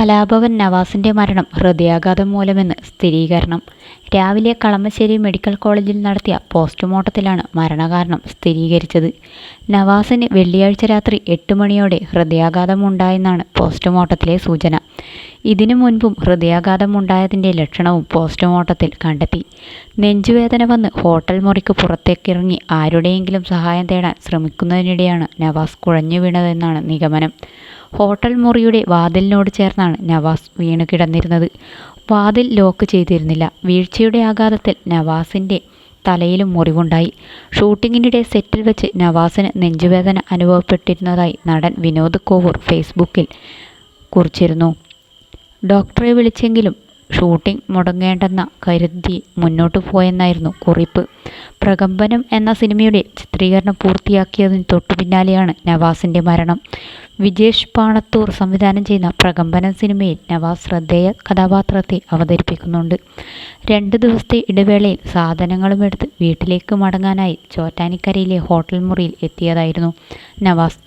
കലാഭവൻ നവാസിന്റെ മരണം ഹൃദയാഘാതം മൂലമെന്ന് സ്ഥിരീകരണം. രാവിലെ കളമശ്ശേരി മെഡിക്കൽ കോളേജിൽ നടത്തിയ പോസ്റ്റ്മോർട്ടത്തിലാണ് മരണകാരണം സ്ഥിരീകരിച്ചത്. നവാസിന് വെള്ളിയാഴ്ച രാത്രി എട്ട് മണിയോടെ ഹൃദയാഘാതമുണ്ടായെന്നാണ് പോസ്റ്റ്മോർട്ടത്തിലെ സൂചന. ഇതിനു മുൻപും ഹൃദയാഘാതമുണ്ടായതിന്റെ ലക്ഷണവും പോസ്റ്റ്മോർട്ടത്തിൽ കണ്ടെത്തി. നെഞ്ചുവേദന വന്ന് ഹോട്ടൽ മുറിക്ക് പുറത്തേക്കിറങ്ങി ആരുടെയെങ്കിലും സഹായം തേടാൻ ശ്രമിക്കുന്നതിനിടെയാണ് നവാസ് കുഴഞ്ഞു വീണതെന്നാണ് നിഗമനം. ഹോട്ടൽ മുറിയുടെ വാതിലിനോട് ചേർന്നാണ് നവാസ് വീണ് കിടന്നിരുന്നത്. വാതിൽ ലോക്ക് ചെയ്തിരുന്നില്ല. വീഴ്ചയുടെ ആഘാതത്തിൽ നവാസിന്റെ തലയിലും മുറിവുണ്ടായി. ഷൂട്ടിങ്ങിനിടെ സെറ്റിൽ വെച്ച് നവാസിന് നെഞ്ചുവേദന അനുഭവപ്പെട്ടിരുന്നതായി നടൻ വിനോദ് കോവൂർ ഫേസ്ബുക്കിൽ കുറിച്ചിരുന്നു. ഡോക്ടറെ വിളിച്ചെങ്കിലും ഷൂട്ടിംഗ് മുടങ്ങേണ്ടെന്ന കരുതി മുന്നോട്ട് പോയെന്നായിരുന്നു കുറിപ്പ്. പ്രകമ്പനം എന്ന സിനിമയുടെ ചിത്രീകരണം പൂർത്തിയാക്കിയതിന് തൊട്ടു പിന്നാലെയാണ് നവാസിന്റെ മരണം. വിജേഷ് പാണത്തൂർ സംവിധാനം ചെയ്യുന്ന പ്രകമ്പനം സിനിമയിൽ നവാസ് ശ്രദ്ധേയ കഥാപാത്രത്തെ അവതരിപ്പിക്കുന്നുണ്ട്. രണ്ട് ദിവസത്തെ ഇടവേളയിൽ സാധനങ്ങളും എടുത്ത് വീട്ടിലേക്ക് മടങ്ങാനായി ചോറ്റാനിക്കരയിലെ ഹോട്ടൽ മുറിയിൽ എത്തിയതായിരുന്നു നവാസ്.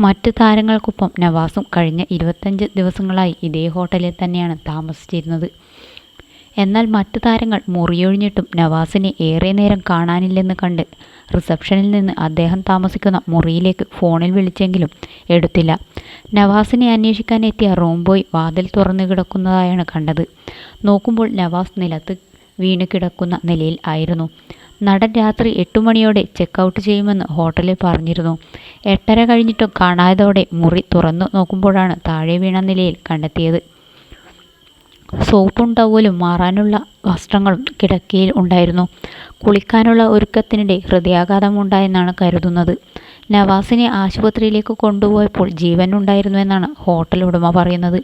മറ്റ് താരങ്ങൾക്കൊപ്പം നവാസും കഴിഞ്ഞ ഇരുപത്തഞ്ച് ദിവസങ്ങളായി ഇതേ ഹോട്ടലിൽ തന്നെയാണ് താമസിച്ചിരുന്നത്. എന്നാൽ മറ്റു താരങ്ങൾ മുറിയൊഴിഞ്ഞിട്ടും നവാസിനെ ഏറെ നേരം കാണാനില്ലെന്ന് കണ്ട് റിസപ്ഷനിൽ നിന്ന് അദ്ദേഹം താമസിക്കുന്ന മുറിയിലേക്ക് ഫോണിൽ വിളിച്ചെങ്കിലും എടുത്തില്ല. നവാസിനെ അന്വേഷിക്കാൻ എത്തിയ റൂം ബോയ് വാതിൽ തുറന്നു കിടക്കുന്നതായാണ് കണ്ടത്. നോക്കുമ്പോൾ നവാസ് നിലത്ത് വീണ് കിടക്കുന്ന നിലയിൽ ആയിരുന്നു. നടൻ രാത്രി എട്ടു മണിയോടെ ചെക്ക് ഔട്ട് ചെയ്യുമെന്ന് ഹോട്ടലിൽ പറഞ്ഞിരുന്നു. എട്ടര കഴിഞ്ഞിട്ടും കാണാതോടെ മുറി തുറന്നു നോക്കുമ്പോഴാണ് താഴെ വീണ നിലയിൽ കണ്ടെത്തിയത്. സോപ്പും ടവലും മാറാനുള്ള വസ്ത്രങ്ങളും കിടക്കയിൽ ഉണ്ടായിരുന്നു. കുളിക്കാനുള്ള ഒരുക്കത്തിനിടെ ഹൃദയാഘാതമുണ്ടായെന്നാണ് കരുതുന്നത്. നവാസിനെ ആശുപത്രിയിലേക്ക് കൊണ്ടുപോയപ്പോൾ ജീവൻ ഉണ്ടായിരുന്നുവെന്നാണ് ഹോട്ടൽ ഉടമ പറയുന്നത്.